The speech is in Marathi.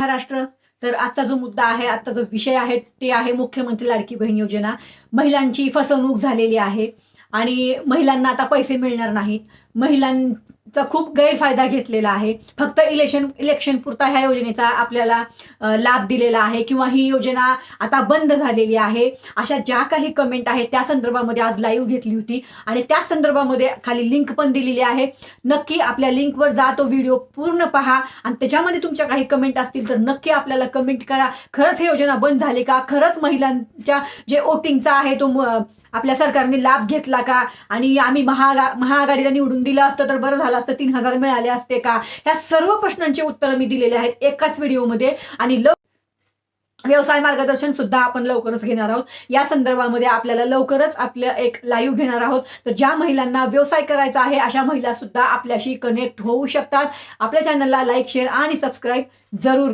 महाराष्ट्र. तर आजचा जो मुद्दा आहे आजचा जो विषय आहे ते आहे मुख्यमंत्री लाडकी बहीण योजना. महिलांची फसवणूक झालेली आहे आणि महिलांना आता पैसे मिळणार नाहीत. महिलां चा खूप गैरफायदा घेतलेला आहे. फक्त इलेक्शन इलेक्शन पुरता ह्या योजनेचा आपल्याला लाभ दिलेला आहे किंवा ही योजना आता बंद झालेली आहे. अशा ज्या काही कमेंट आहेत त्या संदर्भामध्ये आज लाईव्ह घेतली होती आणि त्या संदर्भामध्ये खाली लिंक पण दिलेली आहे. नक्की आपल्या लिंकवर जा तो व्हिडिओ पूर्ण पहा आणि त्याच्यामध्ये तुमच्या काही कमेंट असतील तर नक्की आपल्याला कमेंट करा. खरंच ही योजना बंद झाली का? खरंच महिलांच्या जे वोटिंगचा आहे तो आपल्या सरकारने लाभ घेतला का? आणि आम्ही महागा महाआघाडीला निवडून दिलं असतं तर बरं झालं असतं तीन हजार मिळाले असते का? ह्या सर्व प्रश्नांची उत्तरं मी दिलेली आहेत एकाच व्हिडिओमध्ये आणि लव व्यवसाय मार्गदर्शन सुद्धा आपण लवकरच घेणार आहोत. या संदर्भामध्ये आपल्याला लवकरच आपलं एक लाईव्ह घेणार आहोत. तर ज्या महिलांना व्यवसाय करायचा आहे अशा महिला सुद्धा आपल्याशी कनेक्ट होऊ शकतात. आपल्या चॅनलला लाईक शेअर आणि सबस्क्राईब जरूर